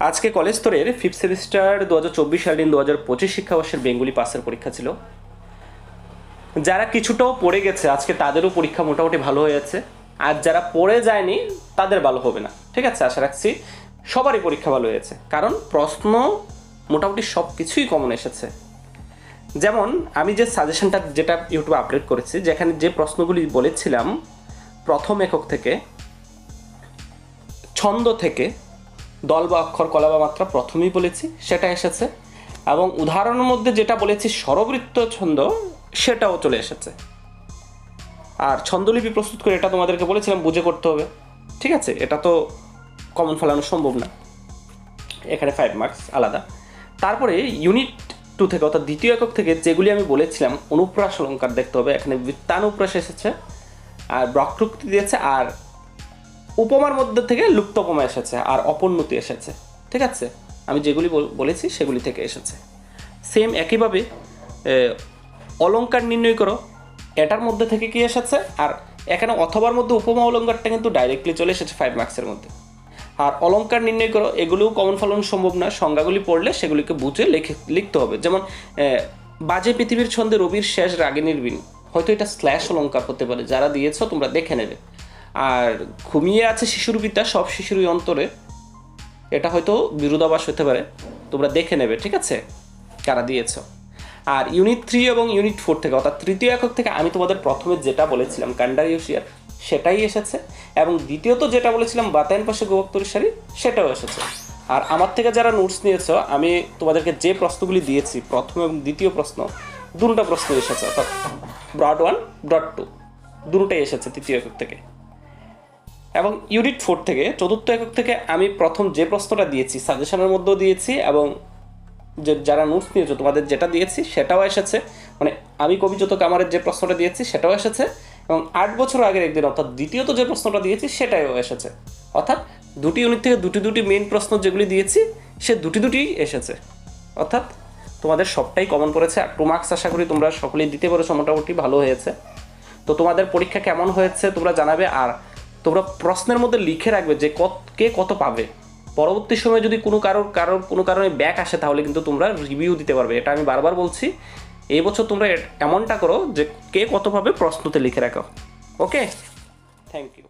আজকে কলেজ স্তরের fifth semester দু হাজার চব্বিশ সালের দু হাজার পঁচিশ শিক্ষাবর্ষের বেঙ্গলি পাসের পরীক্ষা ছিল। যারা কিছুটাও পড়ে গেছে, আজকে তাদেরও পরীক্ষা মোটামুটি ভালো হয়ে আর যারা পড়ে যায়নি, তাদের ভালো হবে না। ঠিক আছে? আশা রাখছি সবারই পরীক্ষা ভালো হয়েছে। কারণ প্রশ্ন মোটামুটি সব কিছুই কমন এসেছে। যেমন, আমি যে সাজেশনটা যেটা ইউটিউবে আপলোড করেছি, যেখানে যে প্রশ্নগুলি বলেছিলাম, প্রথম একক থেকে, ছন্দ থেকে দল বা অক্ষর কলা বা মাত্রা প্রথমেই বলেছি, সেটা এসেছে। এবং উদাহরণের মধ্যে যেটা বলেছি স্বরবৃত্ত ছন্দ, সেটাও চলে এসেছে। আর ছন্দলিপি প্রস্তুত করে এটা তোমাদেরকে বলেছিলাম, বুঝে করতে হবে। ঠিক আছে? এটা তো কমন ফেলানো সম্ভব না। এখানে ফাইভ মার্কস আলাদা। তারপরে ইউনিট টু থেকে, অর্থাৎ দ্বিতীয় একক থেকে যেগুলি আমি বলেছিলাম, অনুপ্রাস অলঙ্কার দেখতে হবে। এখানে বৃত্তানুপ্রাস এসেছে, আর বক্রোক্তি দিয়েছে, আর উপমার মধ্যে থেকে লুপ্তপমা এসেছে আর অপোন্নতি এসেছে, ঠিক আছে? আমি যেগুলি বল- বলেছি সেগুলি থেকে এসেছে। সেম একইভাবে অলঙ্কার নির্ণয় করো, এটার মধ্যে থেকে কি এসেছে? আর এখানে অথবার মধ্যে উপমা অলঙ্কারটা কিন্তু ডাইরেক্টলি চলে এসেছে ফাইভ মার্কসের মধ্যে। আর অলঙ্কার নির্ণয় করো, এগুলোও কমন ফলন সম্ভব না, সংজ্ঞাগুলি পড়লে সেগুলিকে বুঝে লিখে, লিখতে হবে। যেমন বাজে পৃথিবীর ছন্দে রবির শেষ রাগিনীর বিন। হয়তো এটা স্ল্যাশ অলঙ্কার হতে পারে, যারা দিয়েছ তোমরা দেখে নেবে। আর ঘুমিয়ে আছে শিশুর বিদ্যা সব শিশুরই অন্তরে। এটা হয়তো বিরোধাবাস হতে পারে। তোমরা দেখে নেবে, ঠিক আছে? কারা দিয়েছ? আর ইউনিট থ্রি এবং ইউনিট ফোর থেকে, অর্থাৎ তৃতীয় একক থেকে আমি তোমাদের প্রথমে যেটা বলেছিলাম কান্ডারিওশিয়ার সেটাই এসেছে। এবং দ্বিতীয়ত যেটা বলেছিলাম, বাতায়ন পাশে গোবক্তরের শাড়ি সেটাও এসেছে। আর আমার থেকে যারা নোটস নিয়েছো, আমি তোমাদেরকে যে প্রশ্নগুলি দিয়েছি, প্রথম এবং দ্বিতীয় প্রশ্ন, দুটো প্রশ্ন এসেছে, অর্থাৎ ব্রড ওয়ান ব্রড টু দুটোটাই এসেছে তৃতীয় একক থেকে। এবং ইউনিট ফোর থেকে চতুর্থ একক থেকে আমি প্রথম যে প্রশ্নটা দিয়েছি, সাজেশনের মধ্যেও দিয়েছি এবং যে যারা নোটস নিয়েছো, তোমাদের যেটা দিয়েছি সেটাও এসেছে। মানে আমি কবিযত কামারের যে প্রশ্নটা দিয়েছি সেটাও এসেছে এবং আট বছর আগের একদিন, অর্থাৎ দ্বিতীয়ত যে প্রশ্নটা দিয়েছি সেটাও এসেছে। অর্থাৎ দুটি ইউনিট থেকে দুটি দুটি মেন প্রশ্ন যেগুলি দিয়েছি, সে দুটি দুটি এসেছে। অর্থাৎ তোমাদের সবটাই কমন পড়েছে। আর টু মার্কস আশা করি তোমরা সকলেই দিতে পেরেছ, মোটামুটি ভালো হয়েছে। তো তোমাদের পরীক্ষা কেমন হয়েছে তোমরা জানাবে। আর তোমরা প্রশ্নের মধ্যে লিখে রাখবে যে কত, কে কত পাবে। পরবর্তী সময়ে যদি কোনো কারোর কারোর কোনো কারণে ব্যাক আসে, তাহলে কিন্তু তোমরা রিভিউ দিতে পারবে। এটা আমি বারবার বলছি, এই বছর তোমরা এমনটা করো যে কে কত পাবে প্রশ্নতে লিখে রাখো। Okay thank you